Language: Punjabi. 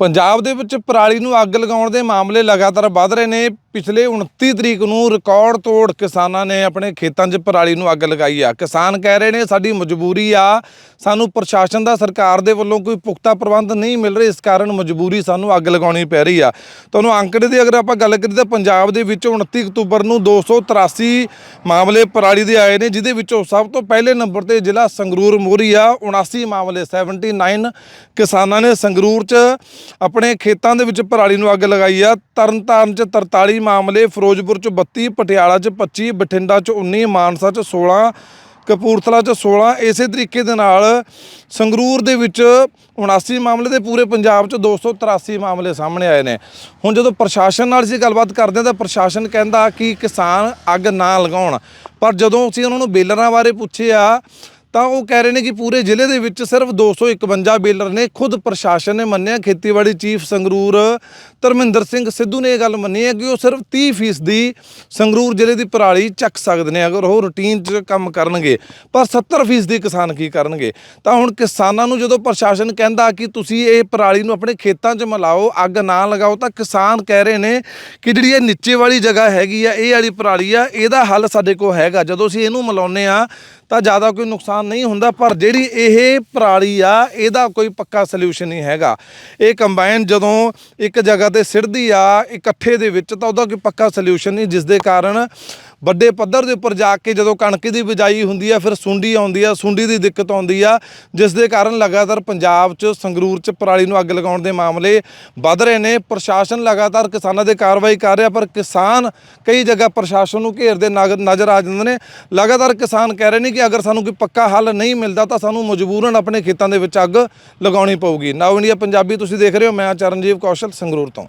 ਪੰਜਾਬ ਦੇ ਵਿੱਚ ਪਰਾਲੀ ਨੂੰ ਅੱਗ ਲਗਾਉਣ ਦੇ ਮਾਮਲੇ ਲਗਾਤਾਰ ਵੱਧ ਰਹੇ ਨੇ। ਪਿਛਲੇ 29 ਤਰੀਕ ਨੂੰ ਰਿਕਾਰਡ ਤੋੜ ਕਿਸਾਨਾਂ ਨੇ ਆਪਣੇ ਖੇਤਾਂ 'ਚ ਪਰਾਲੀ ਨੂੰ ਅੱਗ ਲਗਾਈ ਆ। ਕਿਸਾਨ ਕਹਿ ਰਹੇ ਨੇ, ਸਾਡੀ ਮਜਬੂਰੀ ਆ। ਸਾਨੂੰ ਪ੍ਰਸ਼ਾਸਨ ਦਾ, ਸਰਕਾਰ ਦੇ ਵੱਲੋਂ ਕੋਈ ਪੁਖਤਾ ਪ੍ਰਬੰਧ ਨਹੀਂ ਮਿਲ ਰਿਹਾ। ਇਸ ਕਾਰਨ ਮਜਬੂਰੀ ਸਾਨੂੰ ਅੱਗ ਲਗਾਉਣੀ ਪੈ ਰਹੀ ਆ। ਤੁਹਾਨੂੰ ਅੰਕੜੇ ਦੀ ਅਗਰ ਆਪਾਂ ਗੱਲ ਕਰੀਏ ਤਾਂ ਪੰਜਾਬ ਦੇ ਵਿੱਚ 29 ਅਕਤੂਬਰ ਨੂੰ 283 ਮਾਮਲੇ ਪਰਾਲੀ ਦੇ ਆਏ ਨੇ, ਜਿਹਦੇ ਵਿੱਚੋਂ ਸਭ ਤੋਂ ਪਹਿਲੇ ਨੰਬਰ ਤੇ ਜ਼ਿਲ੍ਹਾ ਸੰਗਰੂਰ ਮੋਹਰੀ ਆ 79 ਮਾਮਲੇ 79 ਕਿਸਾਨਾਂ ਨੇ ਸੰਗਰੂਰ 'ਚ ਆਪਣੇ ਖੇਤਾਂ ਦੇ ਵਿੱਚ ਪਰਾਲੀ ਨੂੰ ਅੱਗ ਲਗਾਈ ਆ। ਤਰਨਤਾਰਨ 'ਚ 43 ਮਾਮਲੇ, ਫਿਰੋਜ਼ਪੁਰ 'ਚ 32 ਪਟਿਆਲਾ 'ਚ 25 ਬਠਿੰਡਾ 'ਚ 19 ਮਾਨਸਾ 'ਚ 16 ਕਪੂਰਥਲਾ 'ਚ 16 ਇਸੇ ਤਰੀਕੇ ਦੇ ਨਾਲ ਸੰਗਰੂਰ ਦੇ ਵਿੱਚ 79 ਮਾਮਲੇ ਦੇ ਪੂਰੇ ਪੰਜਾਬ 'ਚ 283 ਮਾਮਲੇ ਸਾਹਮਣੇ ਆਏ ਨੇ। ਹੁਣ ਜਦੋਂ ਪ੍ਰਸ਼ਾਸਨ ਨਾਲ ਅਸੀਂ ਗੱਲਬਾਤ ਕਰਦੇ ਹਾਂ ਤਾਂ ਪ੍ਰਸ਼ਾਸਨ ਕਹਿੰਦਾ ਕਿ ਕਿਸਾਨ ਅੱਗ ਨਾ ਲਗਾਉਣ। ਪਰ ਜਦੋਂ ਅਸੀਂ ਉਹਨਾਂ ਨੂੰ ਬੇਲਰਾਂ ਬਾਰੇ ਪੁੱਛਿਆ ਤਾਂ ਉਹ ਕਹਿ ਰਹੇ ਨੇ ਕਿ ਪੂਰੇ ਜ਼ਿਲ੍ਹੇ ਦੇ ਵਿੱਚ ਸਿਰਫ 251 ਬੇਲਰ ਨੇ ਖੁਦ ਪ੍ਰਸ਼ਾਸਨ ਨੇ ਮੰਨਿਆ। ਖੇਤੀਬਾੜੀ ਚੀਫ ਸੰਗਰੂਰ ਧਰਮਿੰਦਰ ਸਿੰਘ ਸਿੱਧੂ ਨੇ ਇਹ ਗੱਲ ਮੰਨੀ ਹੈ ਕਿ ਉਹ ਸਿਰਫ 30 ਫੀਸਦੀ ਸੰਗਰੂਰ ਜ਼ਿਲ੍ਹੇ ਦੀ ਪਰਾਲੀ ਚੱਕ ਸਕਦੇ ਨੇ, ਅਗਰ ਉਹ ਰੂਟੀਨ 'ਚ ਕੰਮ ਕਰਨਗੇ। ਪਰ 70 ਫੀਸਦੀ ਕਿਸਾਨ ਕੀ ਕਰਨਗੇ? ਤਾਂ ਹੁਣ ਕਿਸਾਨਾਂ ਨੂੰ ਜਦੋਂ ਪ੍ਰਸ਼ਾਸਨ ਕਹਿੰਦਾ ਕਿ ਤੁਸੀਂ ਇਹ ਪਰਾਲੀ ਨੂੰ ਆਪਣੇ ਖੇਤਾਂ 'ਚ ਮਿਲਾਓ, ਅੱਗ ਨਾ ਲਗਾਓ, ਤਾਂ ਕਿਸਾਨ ਕਹਿ ਰਹੇ ਨੇ ਕਿ ਜਿਹੜੀ ਇਹ ਨੀਚੇ ਵਾਲੀ ਜਗ੍ਹਾ ਹੈਗੀ ਆ, ਇਹ ਵਾਲੀ ਪਰਾਲੀ ਆ, ਇਹਦਾ ਹੱਲ ਸਾਡੇ ਕੋਲ ਹੈਗਾ। ਜਦੋਂ ਅਸੀਂ ਇਹਨੂੰ ਮਿਲਾਉਂਦੇ ਆ ਤਾਂ ਜ਼ਿਆਦਾ ਕੋਈ ਨੁਕਸਾਨ ਨਹੀਂ ਹੁੰਦਾ, ਪਰ ਜਿਹੜੀ ਇਹ ਪਰਾਲੀ ਆ, ਇਹਦਾ ਕੋਈ ਪੱਕਾ ਸੋਲੂਸ਼ਨ ਨਹੀਂ ਹੈਗਾ। ਇਹ ਕੰਬਾਈਨ ਜਦੋਂ ਇੱਕ ਜਗ੍ਹਾ ਤੇ ਸਿੜਦੀ ਆ, ਇਕੱਠੇ ਦੇ ਵਿੱਚ, ਤਾਂ ਉਹਦਾ ਕੋਈ ਪੱਕਾ ਸੋਲੂਸ਼ਨ ਨਹੀਂ ਜਿਸ ਦੇ ਕਾਰਨ ਵੱਡੇ ਪੱਧਰ ਦੇ ਉੱਪਰ ਜਾ ਕੇ ਜਦੋਂ ਕਣਕ ਦੀ ਬਿਜਾਈ ਹੁੰਦੀ ਆ, ਫਿਰ ਸੁੰਡੀ ਆਉਂਦੀ ਆ, ਸੁੰਡੀ ਦੀ ਦਿੱਕਤ ਆਉਂਦੀ ਆ, ਜਿਸ ਦੇ ਕਾਰਨ ਲਗਾਤਾਰ ਪੰਜਾਬ 'ਚ, ਸੰਗਰੂਰ 'ਚ ਪਰਾਲੀ ਨੂੰ ਅੱਗ ਲਗਾਉਣ ਦੇ ਮਾਮਲੇ ਵੱਧ ਰਹੇ ਨੇ। ਪ੍ਰਸ਼ਾਸਨ ਲਗਾਤਾਰ ਕਿਸਾਨਾਂ ਦੇ ਕਾਰਵਾਈ ਕਰ ਰਿਹਾ, ਪਰ ਕਿਸਾਨ ਕਈ ਜਗ੍ਹਾ ਪ੍ਰਸ਼ਾਸਨ ਨੂੰ ਘੇਰਦੇ ਨਗ- ਨਜ਼ਰ ਆ ਜਾਂਦੇ ਨੇ। ਲਗਾਤਾਰ ਕਿਸਾਨ ਕਹਿ ਰਹੇ ਨੇ ਕਿ ਅਗਰ ਸਾਨੂੰ ਕੋਈ ਪੱਕਾ ਹੱਲ ਨਹੀਂ ਮਿਲਦਾ, ਤਾਂ ਸਾਨੂੰ ਮਜਬੂਰਨ ਆਪਣੇ ਖੇਤਾਂ ਦੇ ਵਿੱਚ ਅੱਗ ਲਗਾਉਣੀ ਪਊਗੀ। ਨਾਓ ਇੰਡੀਆ ਪੰਜਾਬੀ, ਤੁਸੀਂ ਦੇਖ ਰਹੇ ਹੋ, ਮੈਂ ਚਰਨਜੀਵ ਕੌਸ਼ਲ, ਸੰਗਰੂਰ ਤੋਂ।